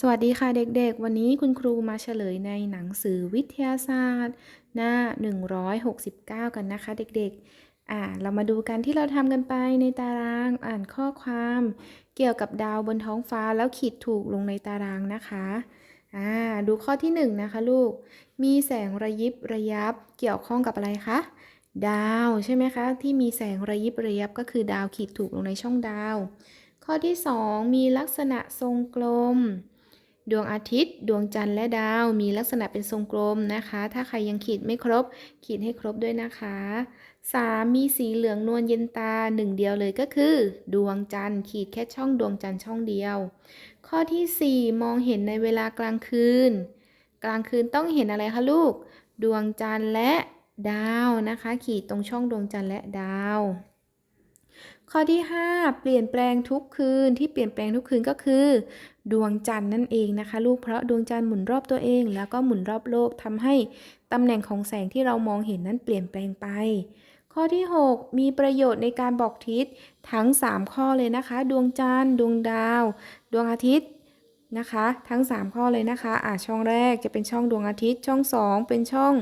สวัสดีค่ะเด็กๆ วันนี้คุณครูมาเฉลยในหนังสือวิทยาศาสตร์ หน้า 169 กันนะคะ เด็กๆ อ่า เรามาดูกันที่เราทำกันไปในตารางอ่านข้อความ เกี่ยวกับดาวบนท้องฟ้าแล้วขีดถูกลงในตารางนะคะ อ่า ดูข้อที่หนึ่งนะคะลูก มีแสงระยิบระยับเกี่ยวข้องกับอะไรคะ ดาวใช่ไหมคะ ที่มีแสงระยิบระยับก็คือดาวขีดถูกลงในช่องดาว ข้อที่สองมีลักษณะทรงกลม ดวงอาทิตย์ ดวงจันทร์และดาวมีลักษณะเป็นทรงกลมนะคะ ถ้าใครยังขีดไม่ครบ ขีดให้ครบด้วยนะคะ 3. มีสีเหลืองนวลเย็นตาหนึ่งเดียวเลยก็คือ ดวงจันทร์ขีดแค่ช่องดวงจันทร์ช่องเดียว ข้อที่ 4 มองเห็นในเวลากลางคืน กลางคืนต้องเห็นอะไรคะลูก ดวงจันทร์และดาวนะคะ ขีดตรงช่องดวงจันทร์และดาว ข้อที่ 5 เปลี่ยนแปลงทุกคืนที่เปลี่ยนแปลงทุกคืนก็คือ ดวงจันทร์นั่นเองนะคะ ลูกเพราะดวงจันทร์หมุนรอบตัวเอง แล้วก็หมุนรอบโลกทำให้ตำแหน่งของแสงที่เรามองเห็นนั้นเปลี่ยนแปลงไป ข้อที่ 6 มีประโยชน์ในการบอกทิศทั้ง 3 ข้อเลยนะคะ ดวงจันทร์ดวงดาว ดวงอาทิตย์นะคะ ทั้ง 3 ข้อเลยนะคะอ่าช่องแรกจะเป็นช่องดวงอาทิตย์ช่อง 2 เป็นช่อง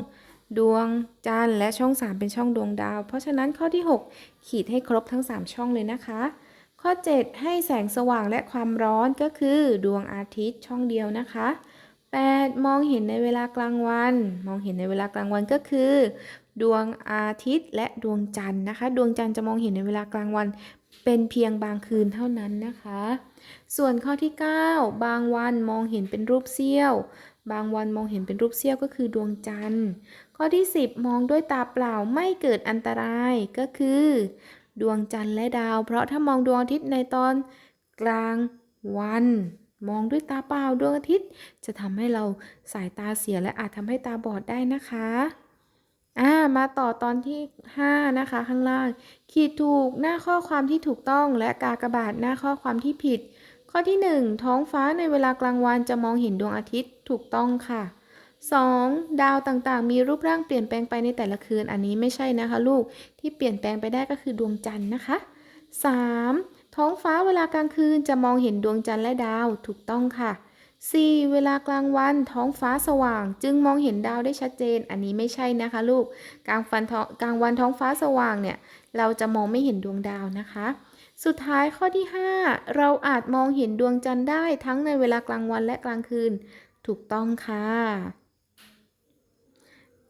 ดวงจันทร์และช่อง 3 เป็นช่องดวงดาว เพราะฉะนั้นข้อที่ 6 ขีดให้ครบทั้ง 3 ช่องเลยนะคะ ข้อ 7 ให้แสงสว่างและความร้อนก็คือ ดวงอาทิตย์ช่องเดียวนะคะ 8. มองเห็นในเวลากลางวัน มองเห็นในเวลากลางวันก็คือ ดวงอาทิตย์และดวงจันทร์นะคะ ดวงจันทร์จะมองเห็นในเวลากลางวัน เป็นเพียงบางคืนเท่านั้นนะคะ ส่วนข้อที่ 9 บางวันมองเห็นเป็นรูปเสี้ยว บางวันมองเห็นเป็นรูปเสี้ยวก็คือดวงจันทร์ ข้อที่ 10 มองด้วยตาเปล่าไม่เกิดอันตรายก็คือ ดวงจันทร์และดาว เพราะถ้ามองดวงอาทิตย์ในตอนกลางวัน มองด้วยตาเปล่าดวงอาทิตย์ จะทำให้เราสายตาเสียและอาจทำให้ตาบอดได้นะคะอ่ามาต่อตอนที่ 5 นะคะข้างล่าง ขีดถูกหน้าข้อความที่ถูกต้องและกากบาทหน้าข้อความที่ผิด ข้อที่ 1 ท้องฟ้าในเวลากลางวันจะมองเห็นดวงอาทิตย์ถูกต้องค่ะ 2. ดาวต่างๆ มีรูปร่างเปลี่ยนแปลงไปในแต่ละคืน อันนี้ไม่ใช่นะคะลูก ที่เปลี่ยนแปลงไปได้ก็คือดวงจันทร์นะคะ 3. ท้องฟ้าเวลากลางคืนจะมองเห็นดวงจันทร์และดาวถูกต้องค่ะ 4. เวลากลางวันท้องฟ้าสว่าง จึงมองเห็นดาวได้ชัดเจน อันนี้ไม่ใช่นะคะลูก กลางฟันท้องกลางวันท้องฟ้าสว่างเนี่ยเราจะมองไม่เห็นดวงดาวนะคะ สุดท้ายข้อที่ 5 เราอาจมองเห็นดวงจันทร์ได้ทั้งในเวลากลางวันและกลางคืน ถูกต้องค่ะ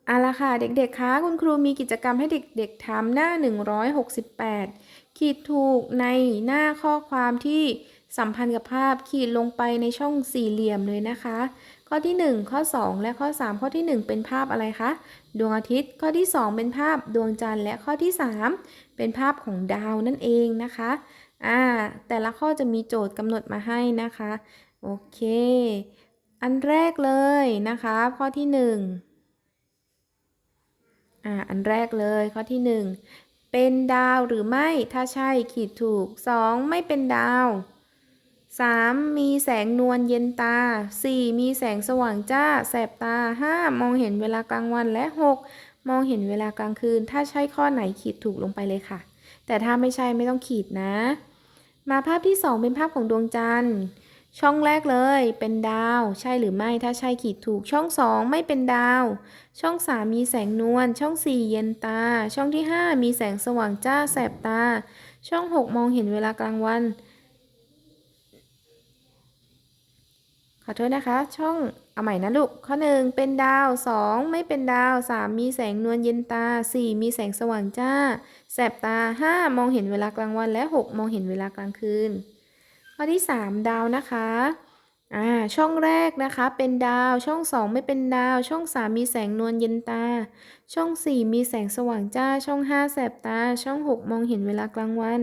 เอาละค่ะเด็กๆคะคุณครูมีกิจกรรมให้เด็กๆทำหน้า 168 ขีดถูกในหน้าข้อความที่สัมพันธ์กับภาพขีดลงไปในช่องสี่เหลี่ยมเลยนะคะ ข้อที่ 1 ข้อ 2 และข้อ 3 ข้อที่ 1 เป็นภาพอะไรคะ ดวงอาทิตย์ ข้อที่ 2 เป็นภาพดวงจันทร์และข้อที่ 3 เป็นภาพของดาวนั่นเองนะคะอ่าแต่ละข้อจะมีโจทย์กำหนดมาให้นะคะ โอเค อันแรกเลยนะคะ ข้อที่ 1อ่าอันแรกเลยข้อที่ 1 เป็นดาวหรือไม่ถ้าใช่ขีดถูก 2. ไม่เป็นดาว 3. มีแสงนวลเย็นตา 4. มีแสงสว่างจ้า แสบตา 5. มองเห็นเวลากลางวันและ 6. มองเห็นเวลากลางคืน ถ้าใช่ข้อไหนขีดถูกลงไปเลยค่ะ แต่ถ้าไม่ใช่ไม่ต้องขีดนะ มาภาพที่ 2 เป็นภาพของดวงจันทร์ ช่องแรกเลย เป็นดาว ใช่หรือไม่ ถ้าใช่ขีดถูก ช่อง 2 ไม่เป็นดาว ช่อง 3 มีแสงนวล ช่อง 4 เย็นตา ช่องที่ 5 มีแสงสว่างจ้า แสบตา ช่อง 6 มองเห็นเวลากลางวัน ขอโทษนะคะ ช่องเอาใหม่นะลูก ข้อ 1 เป็นดาว 2 ไม่เป็นดาว 3 มีแสงนวลเย็นตา 4 มีแสงสว่างจ้า แสบตา 5 มองเห็นเวลากลางวันและ 6 มองเห็นเวลากลางคืน ข้อที่ 3 ดาวนะคะอ่าช่องแรกนะคะเป็นดาวช่อง 2 ไม่เป็นดาว ช่อง 3 มีแสงนวลเย็นตา ช่อง 4 มีแสงสว่างจ้า ช่อง 5 แสบตา ช่อง 6 มองเห็นเวลากลางวัน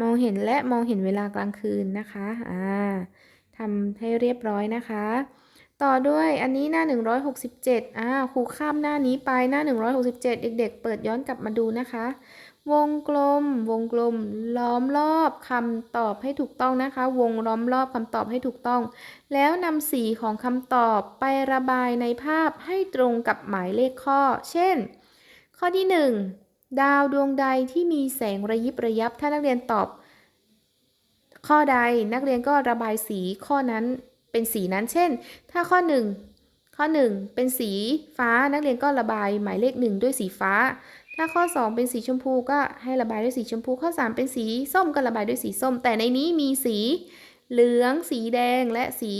มองเห็นและมองเห็นเวลากลางคืนนะคะอ่าทำให้เรียบร้อยนะคะ ต่อด้วยอันนี้หน้า 167อ่าครูข้ามหน้านี้ไปหน้า 167 เด็ก ๆ เปิดย้อนกลับมาดูนะคะ วงกลม วงกลม ล้อมรอบคำตอบให้ถูกต้องนะคะ วงล้อมรอบคำตอบให้ถูกต้อง แล้วนำสีของคำตอบไประบายในภาพให้ตรงกับหมายเลขข้อ เช่น ข้อที่ 1 ดาวดวงใดที่มีแสงระยิบระยับ ถ้านักเรียนตอบ ข้อใดนักเรียนก็ระบายสีข้อนั้นเป็นสีนั้น เช่น ถ้าข้อ 1 ข้อ 1 เป็นสีฟ้านักเรียนก็ระบายหมายเลข 1 ด้วยสีฟ้า ถ้าข้อ 2 เป็นสีชมพูก็ให้ระบายด้วยสีชมพู ข้อ 3 เป็นสีส้มก็ระบายด้วยสีส้ม แต่ในนี้มีสีเหลือง สีแดงและสี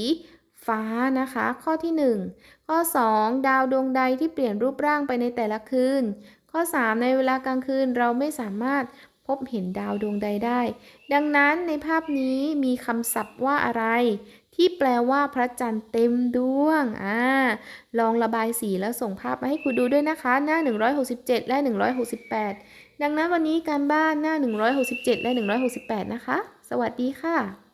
ฟ้านะคะ ข้อที่ 1 ข้อ 2 ดาวดวงใดที่เปลี่ยนรูปร่างไปในแต่ละคืนข้อ 3 ในเวลากลางคืนเราไม่สามารถพบเห็นดาวดวงใดได้ ดังนั้นในภาพนี้มีคำศัพท์ว่าอะไร ที่แปลว่าพระจันทร์เต็มดวง อ่า ลองระบายสีแล้วส่งภาพมาให้ครูดูด้วยนะคะ หน้า 167 และ 168 ดังนั้นวันนี้การบ้านหน้า 167 และ 168 นะคะ สวัสดีค่ะ